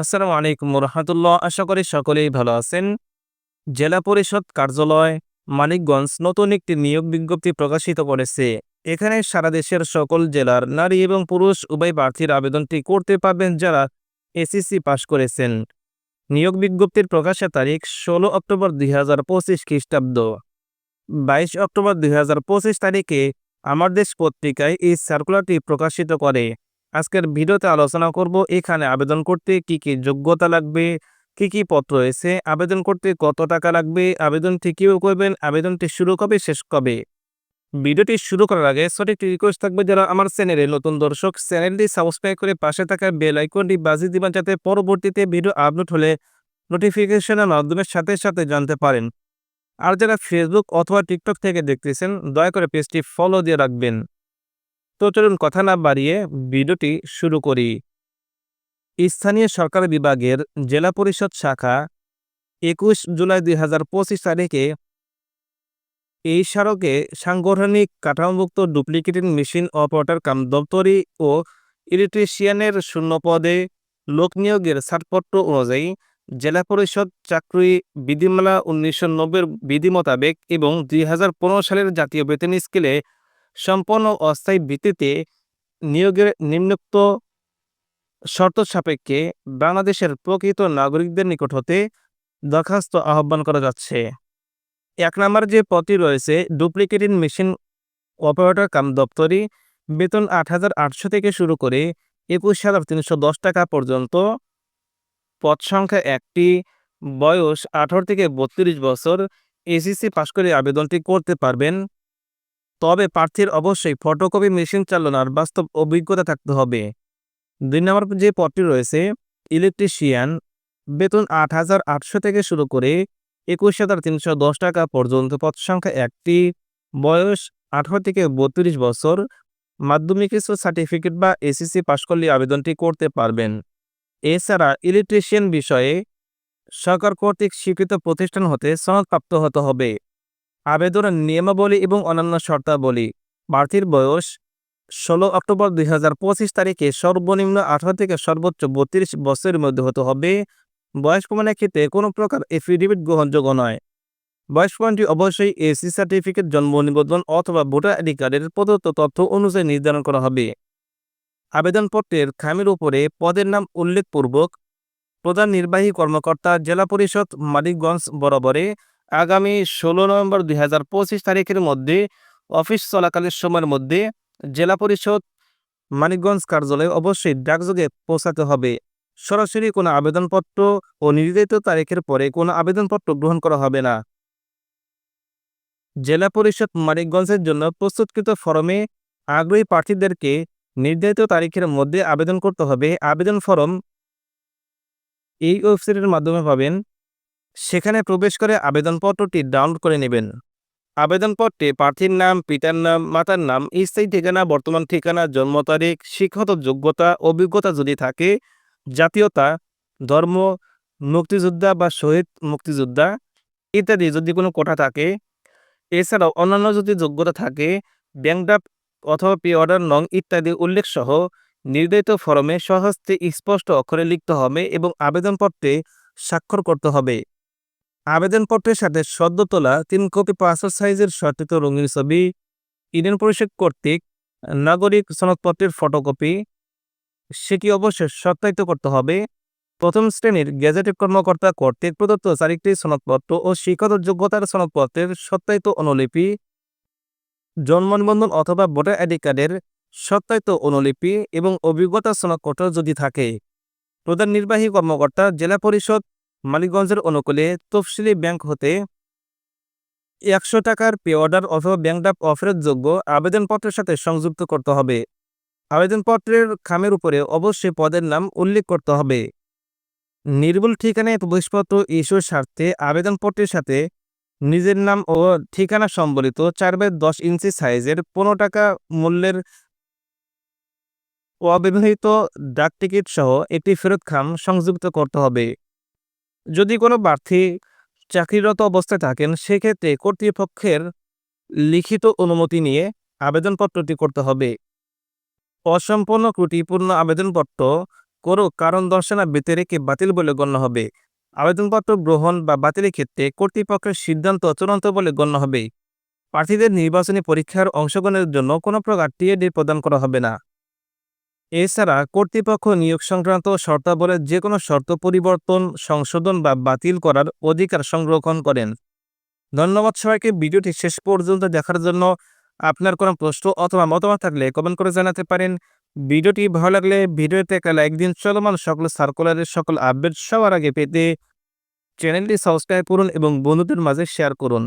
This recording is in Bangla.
আসসালামু আলাইকুম রহমতুল্লাহ আশা করি সকলেই ভালো আছেন। জেলা পরিষদ কার্যালয়, মানিকগঞ্জ নতুন একটি নিয়োগ বিজ্ঞপ্তি প্রকাশিত করেছে। এখানে সারা দেশের সকল জেলার নারী এবং পুরুষ উভয় প্রার্থীর আবেদনটি করতে পারবেন যারা এসএসসি পাশ করেছেন। নিয়োগ বিজ্ঞপ্তির প্রকাশের তারিখ ষোলো অক্টোবর দুই হাজার পঁচিশ খ্রিস্টাব্দ। বাইশ অক্টোবর দুই হাজার পঁচিশ তারিখে আমার দেশ পত্রিকায় এই সার্কুলারটি প্রকাশিত করে। আজকের ভিডিওতে আলোচনা করব এখানে আবেদন করতে কি কি যোগ্যতা লাগবে, কি কি পত্র রয়েছে, আবেদন করতে কত টাকা লাগবে, আবেদনটি কীভাবে করবেন, আবেদনটি শুরু কবে, শেষ কবে? ভিডিওটি শুরু করার আগে সঠিক রিকোয়েস্ট থাকবে যারা আমার চ্যানেলে নতুন দর্শক, চ্যানেলটি সাবস্ক্রাইব করে পাশে থাকা বেল আইকনটি বাজি দিবেন যাতে পরবর্তীতে ভিডিও আপলোড হলে নোটিফিকেশনের মাধ্যমে সাথে সাথে জানতে পারেন। আর যারা ফেসবুক অথবা টিকটক থেকে দেখতেছেন, দয়া করে পেজটি ফলো দিয়ে রাখবেন। তো চলুন কথা না বাড়িয়ে ভিডিওটি শুরু করি। স্থানীয় সরকার বিভাগের জেলা পরিষদ শাখা একুশ জুলাই দুই হাজার পঁচিশ তারিখে এই স্মারকে সাংগঠনিক কাঠামোভুক্ত ডুপ্লিকেটিং মেশিন অপারেটর কাম দপ্তরি ও ইলেকট্রিশিয়ানের শূন্য পদে লোক নিয়োগের ছাড়পত্র অনুযায়ী জেলা পরিষদ চাকরি বিধিমালা উনিশশো নব্বইয়ের বিধি মোতাবেক এবং দুই হাজার পনেরো সালের জাতীয় বেতন স্কেলে সম্পন্ন অস্থায়ী ভিত্তিতে নিয়োগের নিম্নোক্ত শর্ত সাপেক্ষে বাংলাদেশের প্রকৃত নাগরিকদের নিকট হতে দরখাস্ত আহ্বান করা যাচ্ছে। এক নম্বর যে পদটি রয়েছে, ডুপ্লিকেটিং মেশিন অপারেটর কাম দপ্তরি বেতন আট হাজার আটশো থেকে শুরু করে একুশ হাজার তিনশো দশ টাকা পর্যন্ত। পদ সংখ্যা একটি, বয়স আঠারো থেকে বত্রিশ বছর এসিসি পাশ করে আবেদনটি করতে পারবেন। তবে প্রার্থীর অবশ্যই ফটোকপি মেশিন চালানোর বাস্তব অভিজ্ঞতা থাকতে হবে। দুই নম্বর যে পদটি রয়েছে, ইলেকট্রিশিয়ান, বেতন আট হাজার আটশো থেকে শুরু করে একুশ হাজার তিনশো দশ টাকা পর্যন্ত পদ সংখ্যা একটি, বয়স আঠারো থেকে বত্রিশ বছর, মাধ্যমিক সার্টিফিকেট বা এসিসি পাশ করলে আবেদনটি করতে পারবেন। এছাড়া ইলেকট্রিশিয়ান বিষয়ে সরকার কর্তৃক স্বীকৃত প্রতিষ্ঠান হতে সনদপ্রাপ্ত হতে হবে। আবেদনের নিয়মাবলী এবং অন্যান্য শর্তাবলী। প্রার্থীর বয়স ষোলো অক্টোবর দুই হাজার পঁচিশ তারিখে সর্বনিম্ন আঠারো থেকে সর্বোচ্চ বত্রিশ বছরের মধ্যে হতে হবে। বয়স প্রমাণের ক্ষেত্রে কোনো প্রকার এফিডেভিট গ্রহণযোগ্য নয়। বয়স প্রমাণটি অবশ্যই এসি সার্টিফিকেট, জন্ম নিবন্ধন অথবা ভোটার আইডি কার্ডের প্রদত্ত তথ্য অনুযায়ী নির্ধারণ করা হবে। আবেদনপত্রের খামের উপরে পদের নাম উল্লেখপূর্বক প্রধান নির্বাহী কর্মকর্তা, জেলা পরিষদ, মানিকগঞ্জ বরাবরে আগামী ষোলো নভেম্বর দুই হাজার পঁচিশ তারিখের মধ্যে অফিস চলাকালীন সময়ের মধ্যে জেলা পরিষদ মানিকগঞ্জ কার্যালয়ে অবশ্যই ডাকযোগে পৌঁছাতে হবে। সরাসরি কোনো আবেদনপত্র ও নির্ধারিত তারিখের পরে কোনো আবেদনপত্র গ্রহণ করা হবে না। জেলা পরিষদ মানিকগঞ্জের জন্য প্রস্তুতকৃত ফরমে আগ্রহী প্রার্থীদেরকে নির্ধারিত তারিখের মধ্যে আবেদন করতে হবে। আবেদন ফরম এই ওয়েবসাইটের মাধ্যমে পাবেন। সেখানে প্রবেশ করে আবেদনপত্রটি ডাউনলোড করে নেবেন। আবেদনপত্রে প্রার্থীর নাম, পিতার নাম, মাতার নাম, স্থায়ী ঠিকানা, বর্তমান ঠিকানা, জন্ম তারিখ শিক্ষত যোগ্যতা, অভিজ্ঞতা যদি থাকে, জাতীয়তা, ধর্ম, মুক্তিযোদ্ধা বা শহীদ মুক্তিযোদ্ধা ইত্যাদি যদি কোনো কোটা থাকে, এছাড়াও অন্যান্য যদি যোগ্যতা থাকে, ব্যাংক ড্রাফট অথবা পে অর্ডার নং ইত্যাদি উল্লেখ সহ নির্ধারিত ফরমে স্বহস্তে স্পষ্ট অক্ষরে লিখতে হবে এবং আবেদনপত্রে স্বাক্ষর করতে হবে। আবেদনপত্রের সাথে সদ্য তোলা তিন কপি পাসপোর্ট সাইজের সঠিত রঙিন ছবি ইউনিয়ন পরিষদ কর্তৃক নাগরিক সনদপত্রের ফটোকপি, সেটি অবশ্যই সত্যায়িত করতে হবে। প্রথম শ্রেণির গেজেটেড কর্মকর্তা কর্তৃক প্রদত্ত চারিটি সনদপত্র ও শিক্ষাগত যোগ্যতার সনদপত্রের সত্যায়িত অনুলিপি জন্ম নিবন্ধন অথবা ভোটার আইডি কার্ডের সত্যায়িত অনুলিপি এবং অভিজ্ঞতা সনদপত্র যদি থাকে। প্রধান নির্বাহী কর্মকর্তা, জেলা পরিষদ মালিকগঞ্জের অনুকূলে তফসিলি ব্যাংক হতে একশো টাকার পে অর্ডার অথবা ব্যাংক ড্রাফট অফারের যোগ্য আবেদনপত্রের সাথে সংযুক্ত করতে হবে। আবেদনপত্রের খামের উপরে অবশ্যই পদের নাম উল্লেখ করতে হবে। নির্ভুল ঠিকানায় প্রবেশপত্র ইস্যুর স্বার্থে আবেদনপত্রের সাথে নিজের নাম ও ঠিকানা সম্বলিত চার বাই দশ ইঞ্চি সাইজের পনেরো টাকা মূল্যের অব্যবহৃত ডাক টিকিট সহ একটি ফেরত খাম সংযুক্ত করতে হবে। যদি কোনো প্রার্থী চাকরিরত অবস্থায় থাকেন, সেক্ষেত্রে কর্তৃপক্ষের লিখিত অনুমতি নিয়ে আবেদনপত্রটি করতে হবে। অসম্পূর্ণ ত্রুটিপূর্ণ আবেদনপত্র কোনো কারণ দর্শানোর ব্যতিরেকে বাতিল বলে গণ্য হবে। আবেদনপত্র গ্রহণ বা বাতিলের ক্ষেত্রে কর্তৃপক্ষের সিদ্ধান্ত চূড়ান্ত বলে গণ্য হবে। প্রার্থীদের নির্বাচনী পরীক্ষার অংশগ্রহণের জন্য কোনো প্রকার টিএডি প্রদান করা হবে না। এছাড়া কর্তৃপক্ষ নিয়োগ সংক্রান্ত শর্তাবলীর যে কোনো শর্ত পরিবর্তন, সংশোধন বা বাতিল করার অধিকার সংরক্ষণ করেন। ধন্যবাদ সবাইকে, ভিডিওটি শেষ পর্যন্ত দেখার জন্য। আপনার কোনো প্রশ্ন অথবা মতামত থাকলে কমেন্ট করে জানাতে পারেন। ভিডিওটি ভালো লাগলে ভিডিওতে একটা লাইক দিন। চলমান সকল সার্কুলারের সকল আপডেট সবার আগে পেতে চ্যানেলটি সাবস্ক্রাইব করুন এবং বন্ধুদের মাঝে শেয়ার করুন।